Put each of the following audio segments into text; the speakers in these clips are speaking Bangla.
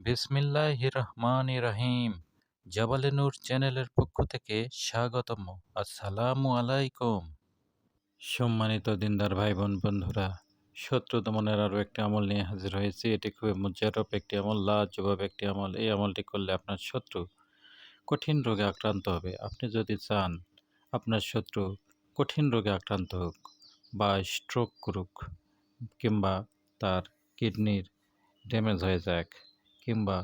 বিসমিল্লাহ রহমান রহিম জাবালে নূর চ্যানেলের পক্ষ থেকে স্বাগতম আসসালামু আলাইকুম। সম্মানিত দিনদার ভাই বোন বন্ধুরা শত্রু দমনের আরও একটি আমল নিয়ে হাজির হয়েছি। এটি খুবই মুজারব একটি আমল, লাজবাব একটি আমল। এই আমলটি করলে আপনার শত্রু কঠিন রোগে আক্রান্ত হবে। আপনি যদি চান আপনার শত্রু কঠিন রোগে আক্রান্ত হোক বা স্ট্রোক করুক কিংবা তার কিডনির ড্যামেজ হয়ে যাক কিংবা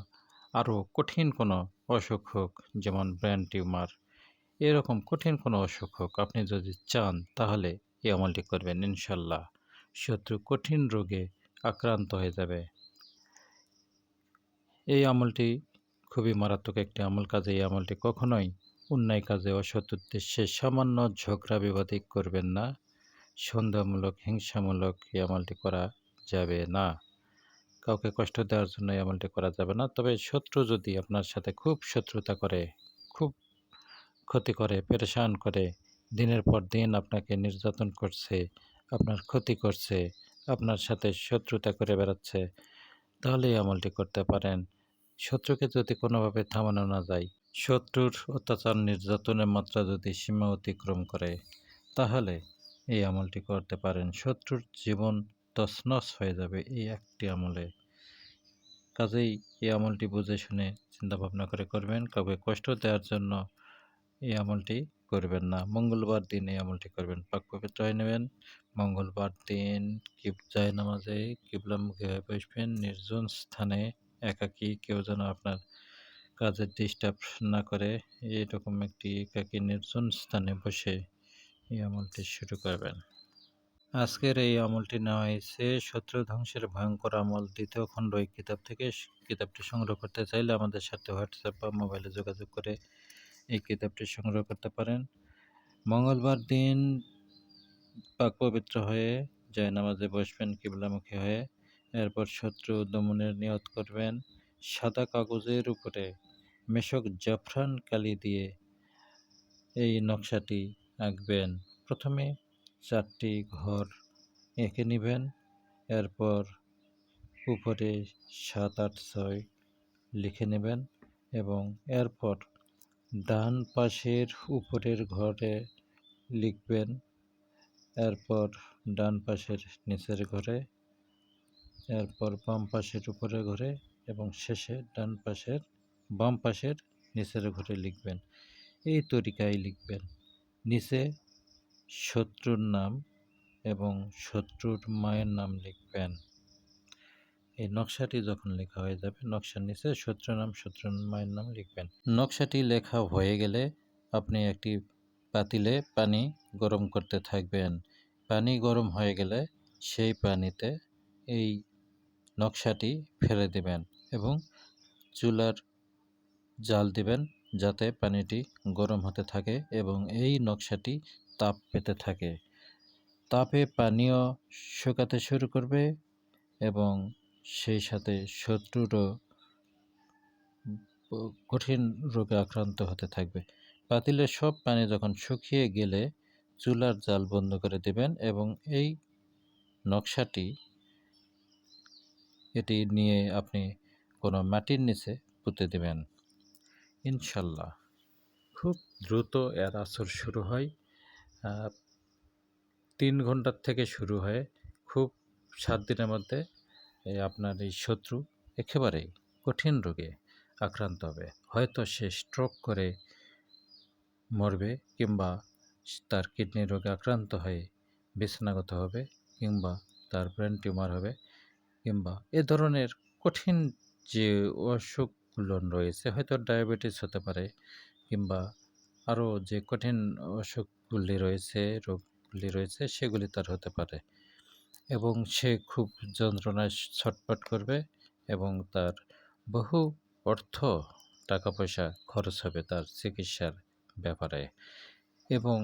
আরও কঠিন কোনো অসুখ হোক, যেমন ব্রেন টিউমার, এরকম কঠিন কোনো অসুখ হোক, আপনি যদি চান তাহলে এই আমলটি করবেন, ইনশাল্লাহ। শত্রু কঠিন রোগে আক্রান্ত হয়ে যাবে। এই আমলটি খুবই মারাত্মক একটি আমল কাজে, এই আমলটি কখনোই অন্যায় কাজে অসৎ উদ্দেশ্যে সামান্য ঝগড়া বিবাদিক করবেন না। সন্দেহমূলক, হিংসামূলক এই আমলটি করা যাবে না। কাউকে কষ্ট দেওয়ার জন্য এই আমলটি করা যাবে না। তবে শত্রু যদি আপনার সাথে খুব শত্রুতা করে, খুব ক্ষতি করে, পেরেশান করে, দিনের পর দিন আপনাকে নির্যাতন করছে, আপনার ক্ষতি করছে, আপনার সাথে শত্রুতা করে বেড়াচ্ছে তাহলে এই আমলটি করতে পারেন। শত্রুকে যদি কোনোভাবে থামানো না যায়, শত্রুর অত্যাচার, নির্যাতনের মাত্রা যদি সীমা অতিক্রম করে, তাহলে এই আমলটি করতে পারেন। শত্রুর জীবন তছনছ হয়ে যাবে এই একটি আমলে। কাজেই এই আমলটি বুঝে শুনে চিন্তা ভাবনা করে করবেন। কাউকে কষ্ট দেওয়ার জন্য এই আমলটি করবেন না। মঙ্গলবার দিন এই আমলটি করবেন। পাক পবিত্র হয়ে নেবেন। মঙ্গলবার দিন কিপ যায় নামাজে কিবলামুখী হয়ে বসবেন। নির্জন স্থানে একাকী কেউ যেন আপনার কাজের ডিস্টার্ব না করে এইরকম একটি একাকী নির্জন স্থানে বসে এই আমলটি শুরু করবেন। আজকের এই আমলটি নেওয়া হয়েছে শত্রু ধ্বংসের ভয়ঙ্কর আমল। দ্বিতীয় খণ্ড এই কিতাব থেকে কিতাবটি সংগ্রহ করতে চাইলে আমাদের সাথে হোয়াটসঅ্যাপ বা মোবাইলে যোগাযোগ করে এই কিতাবটি সংগ্রহ করতে পারেন। মঙ্গলবার দিন পাক পবিত্র হয়ে জয় নামাজে বসবেন, কিবলামুখী হয়ে এরপর শত্রু দমনের নিয়ত করবেন। সাদা কাগজের উপরে মেশক জাফরান কালি দিয়ে এই নকশাটি আঁকবেন। প্রথমে চারটি ঘর এঁকে নেবেন। এরপর উপরে সাত, আট, ছয় লিখে নেবেন এবং এরপর ডান পাশের উপরের ঘরে লিখবেন। এরপর ডান পাশের নিচের ঘরে, এরপর বাম পাশের উপরের ঘরে এবং শেষে ডান পাশের, বাম পাশের নিচের ঘরে লিখবেন। এই তরিকায় লিখবেন। নিচে শত্রুর নাম এবং শত্রুর মায়ের নাম লিখবেন। এই নকশাটি যখন লেখা হয়ে যাবে, নকশার নিচে শত্রু নাম, শত্রুর মায়ের নাম লিখবেন। নকশাটি লেখা হয়ে গেলে আপনি একটি পাতিলে পানি গরম করতে থাকবেন। পানি গরম হয়ে গেলে সেই পানিতে এই নকশাটি ফেলে দেবেন এবং চুলার জাল দিবেন যাতে পানিটি গরম হতে থাকে এবং এই নকশাটি তাপ পেতে থাকে। তাপে পানীয় শুকাতে শুরু করবে এবং সেই সাথে শত্রুরও কঠিন রোগে আক্রান্ত হতে থাকবে। পাতিলের সব পানি যখন শুকিয়ে গেলে চুলার জাল বন্ধ করে দেবেন এবং এই নকশাটি এটি নিয়ে আপনি কোনো মাটির নিচে পুঁতে দেবেন। ইনশাল্লাহ। খুব দ্রুত এর আসর শুরু হয়। তিন ঘণ্টার থেকে শুরু হয় খুব সাত দিনের মধ্যে আপনার এই শত্রু একেবারেই কঠিন রোগে আক্রান্ত হবে। হয়তো সে স্ট্রোক করে মরবে কিংবা তার কিডনি রোগে আক্রান্ত হয়ে বিছানাগত হবে কিংবা তার ব্রেন টিউমার হবে কিংবা এ ধরনের কঠিন যে অসুখগুলো রয়েছে, হয়তো ডায়াবেটিস হতে পারে কিংবা আরও যে কঠিন অসুখগুলি রয়েছে, রোগগুলি রয়েছে, সেগুলি তার হতে পারে। এবং সে খুব যন্ত্রণায় ছটপট করবে এবং তার বহু অর্থ টাকা পয়সা খরচ হবে তার চিকিৎসার ব্যাপারে। এবং